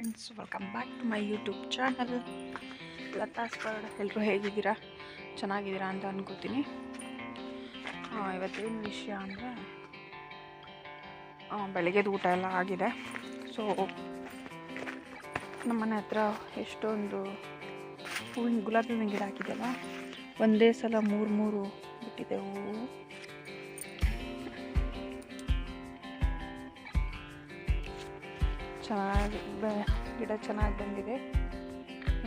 Friends welcome back to my YouTube channel Latha's bird ಎಲ್ಲರೂ ಹೇಗಿದ್ದೀರಾ? ಚೆನ್ನಾಗಿದ್ದೀರಾ ಅಂತ ಅನ್ಕೋತೀನಿ. ಇವತ್ತೇನು ವಿಷಯ ಅಂದರೆ ಬೆಳಗ್ಗೆದು ಊಟ ಎಲ್ಲ ಆಗಿದೆ. ಸೊ ನಮ್ಮನೆ ಹತ್ರ ಎಷ್ಟೊಂದು ಹೂವಿನ ಗುಲಾಬಿ ಹೂವಿನ ಗಿಡ ಹಾಕಿದೆಯಲ್ಲ, ಒಂದೇ ಸಲ ಮೂರು ಮೂರು ಬಿಟ್ಟಿದೆ ಹೂವು. ಚೆನ್ನಾಗಿ ಬೆ- ಗಿಡ ಚೆನ್ನಾಗಿ ಬಂದಿದೆ.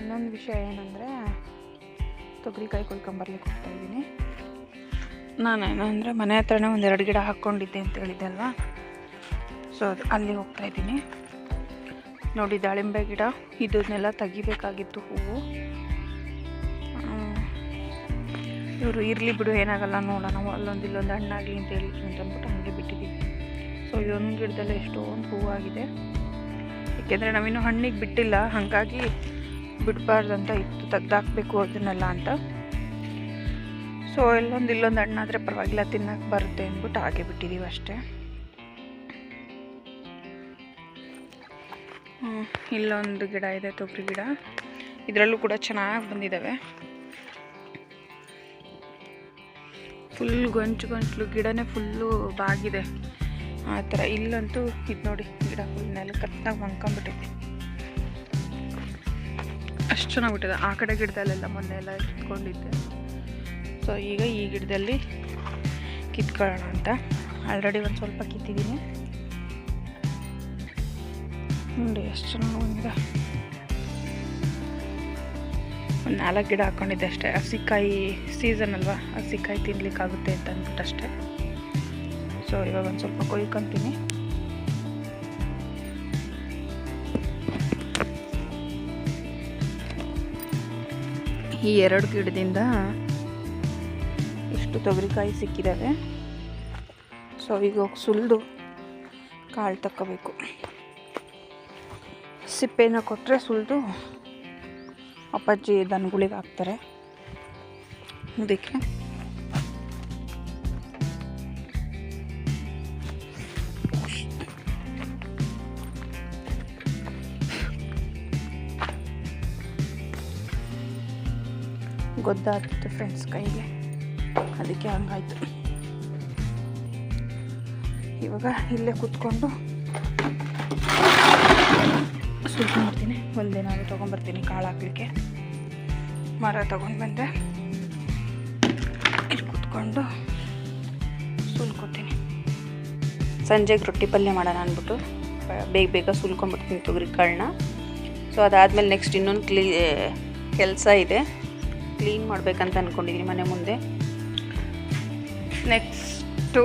ಇನ್ನೊಂದು ವಿಷಯ ಏನಂದರೆ, ತೊಗರಿಕಾಯಿ ಕೊಯ್ಕೊಂಬರ್ಲಿಕ್ಕೆ ಹೋಗ್ತಾ ಇದ್ದೀನಿ. ನಾನು ಏನಂದರೆ ಮನೆ ಹತ್ರನೇ ಒಂದೆರಡು ಗಿಡ ಹಾಕ್ಕೊಂಡಿದ್ದೆ ಅಂತ ಹೇಳಿದ್ದೆ ಅಲ್ವಾ? ಸೊ ಅದು ಅಲ್ಲಿ ಹೋಗ್ತಾ ಇದ್ದೀನಿ. ನೋಡಿ, ದಾಳಿಂಬೆ ಗಿಡ, ಇದನ್ನೆಲ್ಲ ತೆಗಿಬೇಕಾಗಿತ್ತು ಹೂವು. ಇವರು ಇರಲಿ ಬಿಡು, ಏನಾಗಲ್ಲ ನೋಡೋಣ, ಅಲ್ಲೊಂದು ಇಲ್ಲೊಂದು ಹಣ್ಣಾಗಲಿ ಅಂತ ಹೇಳಿದ್ರು ಅಂತ ಅಂದ್ಬಿಟ್ಟು ಹಂಗೆ ಬಿಟ್ಟಿದ್ದೀವಿ ಸೊ ಇದೊಂದು ಗಿಡದಲ್ಲಿ ಎಷ್ಟೊಂದು ಹೂವಾಗಿದೆ. ಏಕೆಂದರೆ ನಾವಿನ್ನೂ ಹಣ್ಣಿಗೆ ಬಿಟ್ಟಿಲ್ಲ, ಹಾಗಾಗಿ ಬಿಡಬಾರ್ದಂತ ಇತ್ತು, ತೆಗ್ದಾಕ್ಬೇಕು ಅದನ್ನೆಲ್ಲ ಅಂತ. ಸೊ ಇಲ್ಲೊಂದು ಇಲ್ಲೊಂದು ಹಣ್ಣಾದರೆ ಪರವಾಗಿಲ್ಲ ತಿನ್ನಕ್ಕೆ ಬರುತ್ತೆ ಅಂದ್ಬಿಟ್ಟು ಹಾಗೆ ಬಿಟ್ಟಿದ್ದೀವಿ ಅಷ್ಟೇ. ಇಲ್ಲೊಂದು ಗಿಡ ಇದೆ, ತೊಗರಿ ಗಿಡ. ಇದರಲ್ಲೂ ಕೂಡ ಚೆನ್ನಾಗಿ ಬಂದಿದ್ದಾವೆ ಫುಲ್ ಗೊಂಚು ಗೊಂಚಲು, ಗಿಡನೇ ಫುಲ್ಲು ಬಾಗಿದೆ. ಆ ಥರ ಇಲ್ಲಂತೂ ಇದು ನೋಡಿ, ಗಿಡ ಹೂವಿನೆಲ್ಲ ನೆಲ ಕತ್ತಾಗಿ ಮಂಕೊಂಬಿಟ್ಟೈತೆ ಅಷ್ಟು ಚೆನ್ನಾಗ್ಬಿಟ್ಟಿದೆ ಆ ಕಡೆ ಗಿಡದಲ್ಲೆಲ್ಲ ಮೊನ್ನೆ ಎಲ್ಲ ಕಿತ್ಕೊಂಡಿದ್ದೆ. ಸೊ ಈಗ ಈ ಗಿಡದಲ್ಲಿ ಕಿತ್ಕೊಳ್ಳೋಣ ಅಂತ. ಆಲ್ರೆಡಿ ಒಂದು ಸ್ವಲ್ಪ ಕಿತ್ತಿದ್ದೀನಿ. ನೋಡಿ ಎಷ್ಟು ಚೆನ್ನಾಗಿ ಒಂದು ನಾಲ್ಕು ಗಿಡ ಹಾಕ್ಕೊಂಡಿದ್ದೆ ಅಷ್ಟೇ. ಹಸಿಕಾಯಿ ಸೀಸನ್ ಅಲ್ವಾ? ಹಸಿಕಾಯಿ ತಿನ್ಲಿಕ್ಕಾಗುತ್ತೆ ಅಂತ ಅಂದ್ಬಿಟ್ಟು ಅಷ್ಟೇ. ಸೊ ಇವಾಗ ಒಂದು ಸ್ವಲ್ಪ ಕೊಯ್ಕೊಂತೀನಿ. ಈ ಎರಡು ಗಿಡದಿಂದ ಇಷ್ಟು ತೊಗರಿಕಾಯಿ ಸಿಕ್ಕಿದ್ದಾವೆ ಸೊ ಈಗ ಸುಲಿದು ಕಾಳು ತಕ್ಕೋಬೇಕು. ಸಿಪ್ಪೆನ ಕೊಟ್ಟರೆ ಸುಲಿದು, ಅಪ್ಪಾಜಿ ದನಗಳಿಗೆ ಹಾಕ್ತಾರೆ. ಅದಕ್ಕೆ ಗೊತ್ತಾಗ್ತಿತ್ತು ಫ್ರೆಂಡ್ಸ್ ಕೈಗೆ. ಅದಕ್ಕೆ ಹಂಗಾಯ್ತು. ಇವಾಗ ಇಲ್ಲೇ ಕೂತ್ಕೊಂಡು ಮಾಡ್ತೀನಿ ಒಂದೇನಾದ್ರು ತೊಗೊಂಬರ್ತೀನಿ ಕಾಳು ಹಾಕ್ಲಿಕ್ಕೆ. ಮರ ತೊಗೊಂಡು ಬಂದೆ. ಇಲ್ಲಿ ಕೂತ್ಕೊಂಡು ಸುಲ್ಕೋತೀನಿ. ಸಂಜೆಗೆ ರೊಟ್ಟಿ ಪಲ್ಯ ಮಾಡೋಣ ಅಂದ್ಬಿಟ್ಟು, ಬೇಗ ಬೇಗ ಸುಲ್ಕೊಂಡ್ಬಿಡ್ತೀನಿ ತೊಗರಿ ಕಾಳನ್ನ. ಸೊ ಅದಾದಮೇಲೆ ನೆಕ್ಸ್ಟ್ ಇನ್ನೊಂದು ಕ್ಲೀ ಕೆಲಸ ಇದೆ. ಕ್ಲೀನ್ ಮಾಡಬೇಕಂತ ಅಂದ್ಕೊಂಡಿದ್ದೀನಿ ಮನೆ ಮುಂದೆ. ನೆಕ್ಸ್ಟು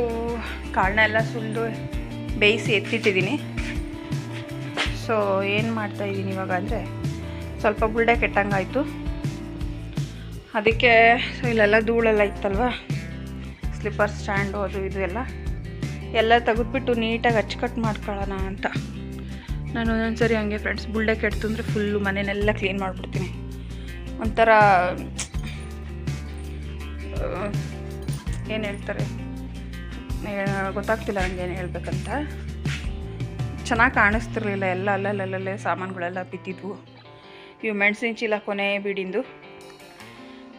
ಕಾಳನ್ನ ಎಲ್ಲ ಸುಲಿದು ಬೇಯಿಸಿ ಎತ್ತಿಟ್ಟಿದ್ದೀನಿ ಸೊ ಏನು ಮಾಡ್ತಾಯಿದ್ದೀನಿ ಇವಾಗ ಅಂದರೆ ಸ್ವಲ್ಪ ಬುಲ್ಡೆ ಕೆಟ್ಟಂಗಾಯಿತು. ಅದಕ್ಕೆ ಸೊ ಇಲ್ಲೆಲ್ಲ ಧೂಳೆಲ್ಲ ಇತ್ತಲ್ವ? ಸ್ಲಿಪ್ಪರ್ ಸ್ಟ್ಯಾಂಡು ಅದು ಇದು ಎಲ್ಲ. ಎಲ್ಲ ತೆಗೆದ್ಬಿಟ್ಟು ನೀಟಾಗಿ ಅಚ್ಚುಕಟ್ಟು ಮಾಡ್ಕೊಳ್ಳೋಣ ಅಂತ. ನಾನು ಒಂದೊಂದು ಸರಿ ಹಂಗೆ ಫ್ರೆಂಡ್ಸ್ ಬುಲ್ಡೆ ಕೆಡ್ತು ಅಂದರೆ ಫುಲ್ಲು ಮನೆಯೆಲ್ಲ ಕ್ಲೀನ್ ಮಾಡಿಬಿಡ್ತೀನಿ. ಒಂಥರ, ಏನು ಹೇಳ್ತಾರೆ? ಗೊತ್ತಾಗ್ತಿಲ್ಲ ನನಗೆ ಏನು ಹೇಳ್ಬೇಕಂತ. ಚೆನ್ನಾಗಿ ಕಾಣಿಸ್ತಿರ್ಲಿಲ್ಲ, ಎಲ್ಲ ಅಲ್ಲಲ್ಲಲ್ಲೇ ಸಾಮಾನುಗಳೆಲ್ಲ ಬಿದ್ದಿದ್ವು. ಇವು ಮೆಣಸಿನ ಚೀಲ ಕೊನೆ ಬಿಡಿಂದು.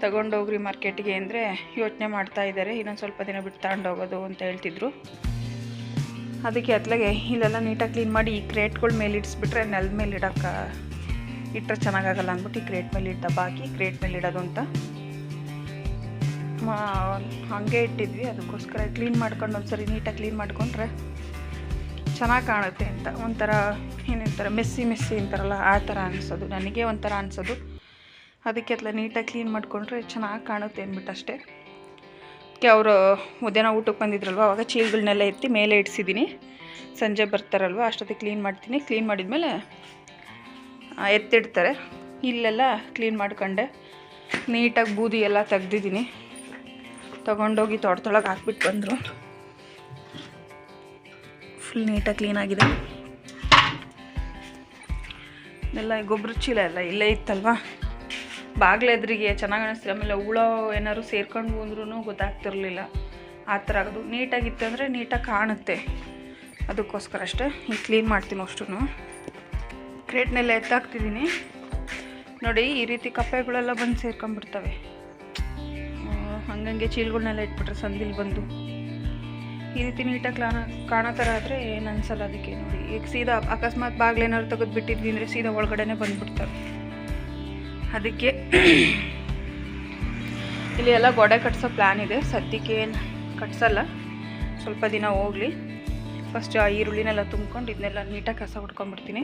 ತಗೊಂಡೋಗ್ರಿ ಮಾರ್ಕೆಟ್ಗೆ ಅಂದರೆ ಯೋಚನೆ ಮಾಡ್ತಾ ಇದ್ದಾರೆ ಇನ್ನೊಂದು ಸ್ವಲ್ಪ ದಿನ ಬಿಟ್ಟು ತಗೊಂಡೋಗೋದು ಅಂತ ಹೇಳ್ತಿದ್ರು. ಅದಕ್ಕೆ ಅತ್ಲಾಗೆ ಇಲ್ಲೆಲ್ಲ ನೀಟಾಗಿ ಕ್ಲೀನ್ ಮಾಡಿ ಈ ಕ್ರೇಟ್ಗಳ ಮೇಲೆ ಇಡಿಸ್ಬಿಟ್ರೆ ನೆಲದ ಮೇಲೆ ಇಡೋಕ್ಕೆ ಇಟ್ಟರೆ ಚೆನ್ನಾಗಾಗಲ್ಲ ಅಂದ್ಬಿಟ್ಟು ಈ ಕ್ರೇಟ್ ಮೇಲೆ ಇಟ್ಟು ದಬ್ಬ ಹಾಕಿ ಕ್ರೇಟ್ ಮೇಲೆ ಇಡೋದು ಅಂತ. ಹಾಗೆ ಇಟ್ಟಿದ್ವಿ. ಅದಕ್ಕೋಸ್ಕರ ಕ್ಲೀನ್ ಮಾಡ್ಕೊಂಡು ಒಂದ್ಸರಿ ನೀಟಾಗಿ ಕ್ಲೀನ್ ಮಾಡ್ಕೊಂಡ್ರೆ ಚೆನ್ನಾಗಿ ಕಾಣುತ್ತೆ ಅಂತ. ಒಂಥರ ಏನಂತಾರೆ ಮೆಸ್ಸಿ ಮೆಸ್ಸಿ ಅಂತಾರಲ್ಲ ಆ ಥರ ಅನಿಸೋದು. ನನಗೆ ಒಂಥರ ಅನಿಸೋದು. ಅದಕ್ಕೆ ಅತ್ಲ ನೀಟಾಗಿ ಕ್ಲೀನ್ ಮಾಡಿಕೊಂಡ್ರೆ ಚೆನ್ನಾಗಿ ಕಾಣುತ್ತೆ ಅಂದ್ಬಿಟ್ಟು ಅಷ್ಟೇ. ಅದಕ್ಕೆ ಅವರು ಮಧ್ಯಾಹ್ನ ಊಟಕ್ಕೆ ಬಂದಿದ್ರಲ್ವ ಅವಾಗ ಚೀಲಗಳನ್ನೆಲ್ಲ ಎತ್ತಿ ಮೇಲೆ ಇಡ್ಸಿದ್ದೀನಿ. ಸಂಜೆ ಬರ್ತಾರಲ್ವ ಅಷ್ಟೊತ್ತಿಗೆ ಕ್ಲೀನ್ ಮಾಡ್ತೀನಿ. ಕ್ಲೀನ್ ಮಾಡಿದ್ಮೇಲೆ ಆ, ಎತ್ತಿಡ್ತಾರೆ. ಇಲ್ಲೆಲ್ಲ ಕ್ಲೀನ್ ಮಾಡ್ಕೊಂಡೆ. ನೀಟಾಗಿ ಬೂದಿ ಎಲ್ಲ ತೆಗ್ದಿದ್ದೀನಿ. ತೊಗೊಂಡೋಗಿ ತೊಡ್ತೊಳಗೆ ಹಾಕ್ಬಿಟ್ಟು ಬಂದರು. ಫುಲ್ ನೀಟಾಗಿ ಕ್ಲೀನಾಗಿದೆ ಎಲ್ಲ ಗೊಬ್ಬರ ಚೀಲ ಎಲ್ಲ ಇಲ್ಲೇ ಇತ್ತಲ್ವಾ? ಬಾಗಿಲು ಎದುರಿಗೆ ಚೆನ್ನಾಗಿ ಅನಿಸ್ತಿಲ್ಲ ಆಮೇಲೆ ಹುಳ ಏನಾದ್ರು ಸೇರ್ಕೊಂಡು ಬಂದ್ರೂ ಗೊತ್ತಾಗ್ತಿರ್ಲಿಲ್ಲ. ಆ ಥರ ಆಗೋದು. ನೀಟಾಗಿತ್ತು ಅಂದರೆ ನೀಟಾಗಿ ಕಾಣುತ್ತೆ. ಅದಕ್ಕೋಸ್ಕರ ಅಷ್ಟೇ. ಈಗ ಕ್ಲೀನ್ ಮಾಡ್ತೀನಿ ಅಷ್ಟು ಕ್ರೇಟ್ನೆಲ್ಲ ಎತ್ತಾಕ್ತಿದ್ದೀನಿ. ನೋಡಿ, ಈ ರೀತಿ ಕಪ್ಪೆಗಳೆಲ್ಲ ಬಂದು ಸೇರ್ಕೊಂಡ್ಬಿಡ್ತವೆ. ಹಂಗಂಗೆ ಚೀಲಗಳನ್ನೆಲ್ಲ ಇಟ್ಬಿಟ್ರೆ ಸಂದಿಲ್ ಬಂದು. ಈ ರೀತಿ ನೀಟಾಗಿ ಕ್ಲಾನ ಕಾಣೋ ಥರ ಆದರೆ ಏನು ಅನ್ಸಲ್ಲ ಅದಕ್ಕೆ ನೋಡಿ. ಈಗ ಸೀದಾ ಅಕಸ್ಮಾತ್ ಬಾಗ್ಲೇನಾದ್ರು ತೆಗೆದು ಬಿಟ್ಟಿದ್ವಿ ಅಂದರೆ ಸೀದಾ ಒಳಗಡೆನೆ ಬಂದ್ಬಿಡ್ತವೆ. ಅದಕ್ಕೆ ಇಲ್ಲಿ ಎಲ್ಲ ಗೋಡೆ ಕಟ್ಸೋ ಪ್ಲ್ಯಾನ್ ಇದೆ. ಸದ್ಯಕ್ಕೆ ಏನು ಕಟ್ಸಲ್ಲ. ಸ್ವಲ್ಪ ದಿನ ಹೋಗಲಿ. ಫಸ್ಟ್ ಆ ಈರುಳ್ಳಿನೆಲ್ಲ ತುಂಬ್ಕೊಂಡು ಇದನ್ನೆಲ್ಲ ನೀಟಾಗಿ ಕಸ ಹೊಡ್ಕೊಂಡ್ಬಿಡ್ತೀನಿ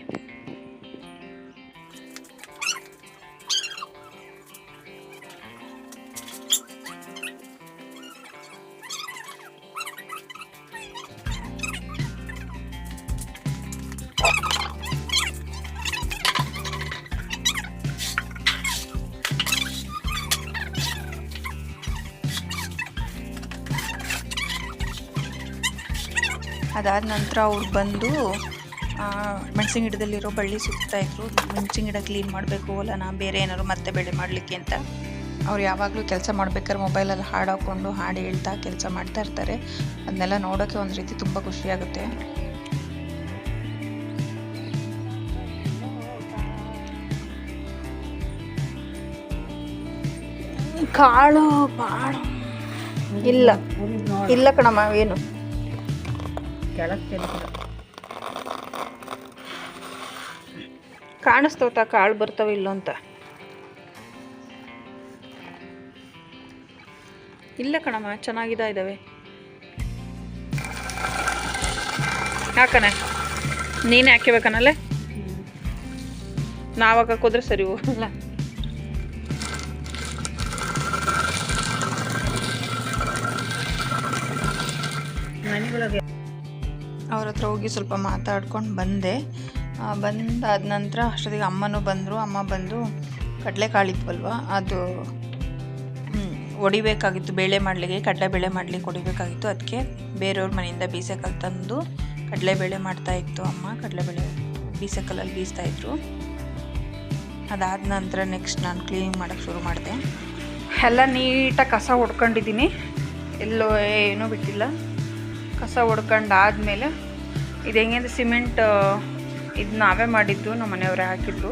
ಅದಾದ ನಂತರ ಅವ್ರು ಬಂದು ಮೆಣಸಿನ ಗಿಡದಲ್ಲಿರೋ ಬಳ್ಳಿ ಸುತ್ತಾ ಇದ್ರು. ಮೆಣಸಿನ ಗಿಡ ಕ್ಲೀನ್ ಮಾಡಬೇಕು, ಹೊಲನ, ಬೇರೆ ಏನಾದ್ರು ಮತ್ತೆ ಬೆಳೆ ಮಾಡಲಿಕ್ಕೆ ಅಂತ. ಅವ್ರು ಯಾವಾಗಲೂ ಕೆಲಸ ಮಾಡ್ಬೇಕಾದ್ರೆ ಮೊಬೈಲಲ್ಲಿ ಹಾಡು ಹಾಕ್ಕೊಂಡು ಹಾಡು ಹೇಳ್ತಾ ಕೆಲಸ ಮಾಡ್ತಾ ಇರ್ತಾರೆ. ಅದನ್ನೆಲ್ಲ ನೋಡೋಕ್ಕೆ ಒಂದು ರೀತಿ ತುಂಬ ಖುಷಿಯಾಗುತ್ತೆ ಕಾಳು, ಬಾಳು. ಇಲ್ಲ. ಇಲ್ಲ ಕಣಮ್ಮ, ಏನು? ಕಾಣಿಸ್ತವತ್ತ ಕಾಳು ಬರ್ತಾವ ಇಲ್ಲೋ ಅಂತ. ಇಲ್ಲ ಕಣಮ್ಮ, ಚೆನ್ನಾಗಿದ ಇದಾವೆ. ಯಾಕನೆ ನೀನೇ ಹಾಕಿಬೇಕನಲ್ಲೇ ನಾವಾಗ ಹಾಕೋದ್ರೆ ಸರಿ ಹೋಗಲ್ಲ. ಅವ್ರ ಹತ್ರ ಹೋಗಿ ಸ್ವಲ್ಪ ಮಾತಾಡ್ಕೊಂಡು ಬಂದೆ. ಬಂದಾದ ನಂತರ ಅಷ್ಟೊತ್ತಿಗೆ ಅಮ್ಮನೂ ಬಂದರು. ಅಮ್ಮ ಬಂದು ಕಡಲೆಕಾಳಿದ್ವಲ್ವ ಅದು ಹೊಡಿಬೇಕಾಗಿತ್ತು ಬೇಳೆ ಮಾಡಲಿಕ್ಕೆ ಕಡಲೆಬೇಳೆ ಮಾಡಲಿಕ್ಕೆ ಹೊಡಿಬೇಕಾಗಿತ್ತು ಅದಕ್ಕೆ ಬೇರೆಯವ್ರ ಮನೆಯಿಂದ ಬೀಸೆಕಲ್ ತಂದು ಕಡಲೆಬೇಳೆ ಮಾಡ್ತಾ ಇತ್ತು ಅಮ್ಮ. ಕಡಲೆಬೇಳೆ ಬೀಸೆಕಲ್ಲಲ್ಲಿ ಬೀಸ್ತಾ ಇದ್ರು. ಅದಾದ ನಂತರ ನೆಕ್ಸ್ಟ್ ನಾನು ಕ್ಲೀನಿಂಗ್ ಮಾಡೋಕ್ಕೆ ಶುರು ಮಾಡಿದೆ. ಎಲ್ಲ ನೀಟಾಗಿ ಕಸ ಹೊಡ್ಕೊಂಡಿದ್ದೀನಿ ಎಲ್ಲೋ ಏನೂ ಬಿಟ್ಟಿಲ್ಲ. ಕಸ ಹೊಡ್ಕೊಂಡು ಆದಮೇಲೆ ಇದು ಹೆಂಗೆ ಅಂದರೆ ಸಿಮೆಂಟ್ ಇದು ನಾವೇ ಮಾಡಿದ್ದು, ನಮ್ಮ ಮನೆಯವರೇ ಹಾಕಿದ್ದು.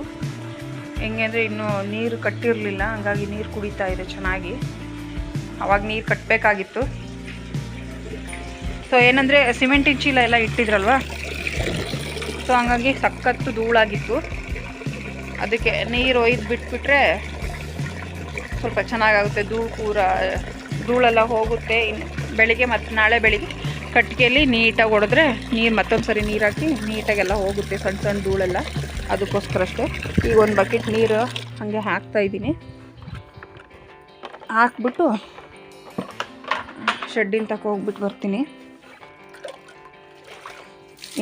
ಹೆಂಗೆ ಅಂದರೆ ಇನ್ನೂ ನೀರು ಕಟ್ಟಿರಲಿಲ್ಲ, ಹಂಗಾಗಿ ನೀರು ಕುಡಿತಾ ಇದೆ ಚೆನ್ನಾಗಿ. ಅವಾಗ ನೀರು ಕಟ್ಟಬೇಕಾಗಿತ್ತು. ಸೊ ಏನಂದರೆ ಸಿಮೆಂಟಿನ ಚೀಲ ಎಲ್ಲ ಇಟ್ಟಿದ್ರಲ್ವ? ಸೊ ಹಂಗಾಗಿ ಸಖತ್ತು ಧೂಳಾಗಿತ್ತು. ಅದಕ್ಕೆ ನೀರು ಒಯ್ದು ಬಿಟ್ಬಿಟ್ರೆ ಸ್ವಲ್ಪ ಚೆನ್ನಾಗಾಗುತ್ತೆ. ಧೂಳು ಪೂರ ಧೂಳೆಲ್ಲ ಹೋಗುತ್ತೆ. ಇನ್ನು ಬೆಳಿಗ್ಗೆ ಮತ್ತು ನಾಳೆ ಬೆಳಿಗ್ಗೆ ಕಟ್ಟಿಗೆಯಲ್ಲಿ ನೀಟಾಗಿ ಹೊಡೆದ್ರೆ ನೀರು ಮತ್ತೊಂದು ಸರಿ ನೀರು ಹಾಕಿ ನೀಟಾಗೆಲ್ಲ ಹೋಗುತ್ತೆ ಸಣ್ಣ ಸಣ್ಣ ಧೂಳೆಲ್ಲ ಅದಕ್ಕೋಸ್ಕರ ಅಷ್ಟೇ ಈಗ ಒಂದು ಬಕೆಟ್ ನೀರು ಹಾಗೆ ಹಾಕ್ತಾ ಇದ್ದೀನಿ. ಹಾಕ್ಬಿಟ್ಟು ಶೆಡ್ಡಿನ ತಕ ಹೋಗ್ಬಿಟ್ಟು ಬರ್ತೀನಿ.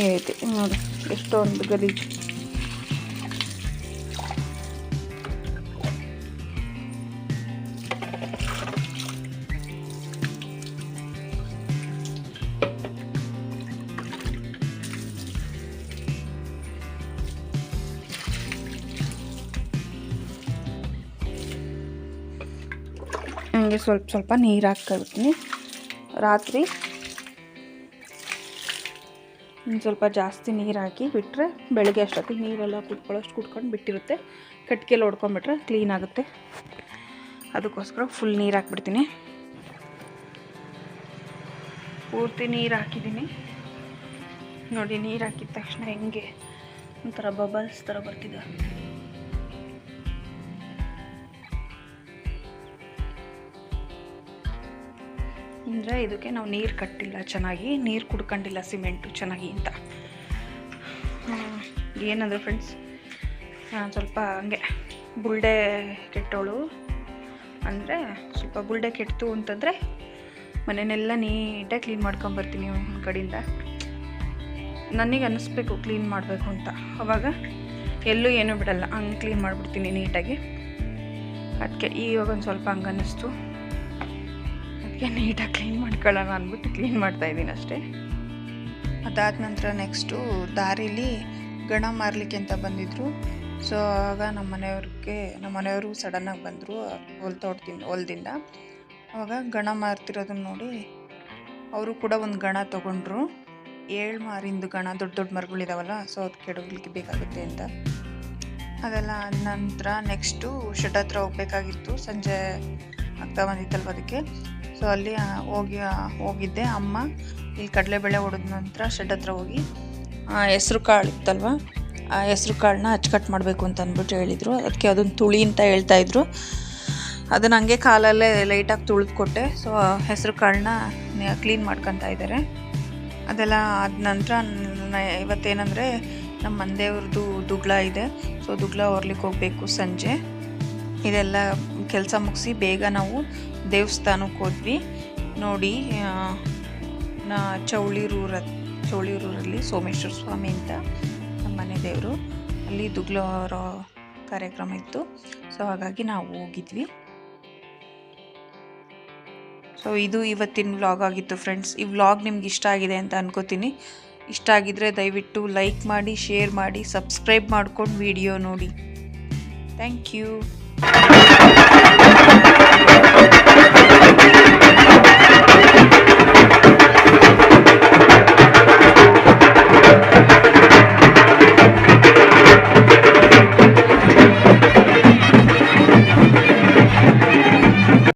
ಈ ನೋಡಿ, ಎಷ್ಟೊಂದು ಗಲೀಜು. ಹಂಗೆ ಸ್ವಲ್ಪ ಸ್ವಲ್ಪ ನೀರು ಹಾಕ್ಕೊಳ್ತೀನಿ. ರಾತ್ರಿ ಒಂದು ಸ್ವಲ್ಪ ಜಾಸ್ತಿ ನೀರು ಹಾಕಿ ಬಿಟ್ಟರೆ ಬೆಳಗ್ಗೆ ಅಷ್ಟೊತ್ತಿಗೆ ನೀರೆಲ್ಲ ಕುಟ್ಕೊಳ್ಳೋಷ್ಟು ಕುಟ್ಕೊಂಡು ಬಿಟ್ಟಿರುತ್ತೆ. ಕಟ್ಗೆಲ್ಲ ಹೊಡ್ಕೊಂಡ್ಬಿಟ್ರೆ ಕ್ಲೀನ್ ಆಗುತ್ತೆ. ಅದಕ್ಕೋಸ್ಕರ ಫುಲ್ ನೀರು ಹಾಕ್ಬಿಡ್ತೀನಿ. ಪೂರ್ತಿ ನೀರು ಹಾಕಿದ್ದೀನಿ. ನೋಡಿ ನೀರು ಹಾಕಿದ ತಕ್ಷಣ ಹೆಂಗೆ ಒಂಥರ ಬಬಲ್ಸ್ ಥರ ಬರ್ತಿದೆ. ಅಂದರೆ ಇದಕ್ಕೆ ನಾವು ನೀರು ಕಟ್ಟಿಲ್ಲ, ಚೆನ್ನಾಗಿ ನೀರು ಕುಡ್ಕೊಂಡಿಲ್ಲ, ಸಿಮೆಂಟು ಚೆನ್ನಾಗಿ ಅಂತ. ಏನಂದ್ರೆ ಫ್ರೆಂಡ್ಸ್ ಸ್ವಲ್ಪ ಹಂಗೆ ಬುಲ್ಡೆ ಕೆಟ್ಟೋಳು. ಅಂದರೆ ಸ್ವಲ್ಪ ಬುಲ್ಡೆ ಕೆಟ್ಟು ಅಂತಂದರೆ ಮನೆಯನ್ನೆಲ್ಲ ನೀಟಾಗಿ ಕ್ಲೀನ್ ಮಾಡ್ಕೊಂಬರ್ತೀನಿ ಒಂದು ಕಡೆಯಿಂದ. ನನಗೆ ಅನ್ನಿಸ್ಬೇಕು ಕ್ಲೀನ್ ಮಾಡಬೇಕು ಅಂತ. ಅವಾಗ ಎಲ್ಲೂ ಏನೂ ಬಿಡಲ್ಲ, ಹಂಗೆ ಕ್ಲೀನ್ ಮಾಡಿಬಿಡ್ತೀನಿ ನೀಟಾಗಿ. ಅದಕ್ಕೆ ಈವಾಗ ಒಂದು ಸ್ವಲ್ಪ ಹಂಗೆ ಅನ್ನಿಸ್ತು. ಅದಕ್ಕೆ ನೀಟಾಗಿ ಕ್ಲೀನ್ ಮಾಡ್ಕೊಳ್ಳೋಣ ಅಂದ್ಬಿಟ್ಟು ಕ್ಲೀನ್ ಮಾಡ್ತಾ ಇದ್ದೀನಿ ಅಷ್ಟೇ. ಅದಾದ ನಂತರ ನೆಕ್ಸ್ಟು ದಾರೀಲಿ ಗಣ ಮಾರಲಿಕ್ಕೆ ಅಂತ ಬಂದಿದ್ದರು ಸೊ, ಆಗ ನಮ್ಮ ಮನೆಯವ್ರಿಗೆ, ನಮ್ಮ ಮನೆಯವರು ಸಡನ್ನಾಗಿ ಬಂದರು, ಹೊಲ್ ತೋಟದಿಂದ, ಹೊಲದಿಂದ. ಆವಾಗ ಗಣ ಮಾರ್ತಿರೋದನ್ನ ನೋಡಿ ಅವರು ಕೂಡ ಒಂದು ಗಣ ತೊಗೊಂಡ್ರು. ಏಳು ಮಾರಿಂದು ಗಣ, ದೊಡ್ಡ ದೊಡ್ಡ ಮರಗಳಿದಾವಲ್ಲ, ಸೊ ಅದು ಕೆಡವಲಿಕ್ಕೆ ಬೇಕಾಗುತ್ತೆ ಅಂತ. ಅದೆಲ್ಲ ಆದ ನಂತರ ನೆಕ್ಸ್ಟು ಶೆಡ್ ಹತ್ರ ಹೋಗ್ಬೇಕಾಗಿತ್ತು. ಸಂಜೆ ಆಗ್ತಾ ಬಂದಿತ್ತಲ್ವ ಅದಕ್ಕೆ. ಸೊ ಅಲ್ಲಿ ಹೋಗಿ ಹೋಗಿದ್ದೆ. ಅಮ್ಮ ಇಲ್ಲಿ ಕಡಲೆಬೇಳೆ ಹೊಡೆದ ನಂತರ ಶೆಡ್ ಹತ್ರ ಹೋಗಿ ಹೆಸ್ರು ಕಾಳು ಇತ್ತಲ್ವ? ಆ ಹೆಸ್ರು ಕಾಳನ್ನ ಅಚ್ಚುಕಟ್ಟು ಮಾಡಬೇಕು ಅಂತ ಅಂದ್ಬಿಟ್ಟು ಹೇಳಿದರು. ಅದಕ್ಕೆ ಅದನ್ನು ತುಳಿ ಅಂತ ಹೇಳ್ತಾ ಇದ್ರು. ಅದನ್ನ ಹಂಗೆ ಕಾಲಲ್ಲೇ ಲೈಟಾಗಿ ತುಳಿದು ಕೊಟ್ಟೆ. ಸೊ ಹೆಸ್ರು ಕಾಳನ್ನ ಕ್ಲೀನ್ ಮಾಡ್ಕೊತಾ ಇದ್ದಾರೆ ಅದೆಲ್ಲ ಆದ ನಂತರ ಇವತ್ತೇನಂದರೆ ನಮ್ಮ ಮಂದೆಯವ್ರದ್ದು ದುಗ್ಲ ಇದೆ. ಸೊ ದುಗ್ಲ ಹೊರ್ಲಿಕ್ಕೆ ಹೋಗಬೇಕು ಸಂಜೆ. ಇದೆಲ್ಲ ಕೆಲಸ ಮುಗಿಸಿ ಬೇಗ ನಾವು ದೇವಸ್ಥಾನಕ್ಕೆ ಹೋದ್ವಿ. ನೋಡಿ ನಾ ಚೌಳಿರೂರ, ಚೌಳಿರೂರಲ್ಲಿ ಸೋಮೇಶ್ವರ ಸ್ವಾಮಿ ಅಂತ ನಮ್ಮ ಮನೆ ದೇವರು. ಅಲ್ಲಿ ದುಗ್ಲವರ ಕಾರ್ಯಕ್ರಮ ಇತ್ತು. ಸೊ ಹಾಗಾಗಿ ನಾವು ಹೋಗಿದ್ವಿ. ಸೊ ಇದು ಇವತ್ತಿನ ವ್ಲಾಗ್ ಆಗಿತ್ತು ಫ್ರೆಂಡ್ಸ್ ಈ ವ್ಲಾಗ್ ನಿಮ್ಗೆ ಇಷ್ಟ ಆಗಿದೆ ಅಂತ ಅನ್ಕೋತೀನಿ. ಇಷ್ಟ ಆಗಿದ್ರೆ ದಯವಿಟ್ಟು ಲೈಕ್ ಮಾಡಿ ಶೇರ್ ಮಾಡಿ ಸಬ್ಸ್ಕ್ರೈಬ್ ಮಾಡ್ಕೊಂಡು ವಿಡಿಯೋ ನೋಡಿ. Thank you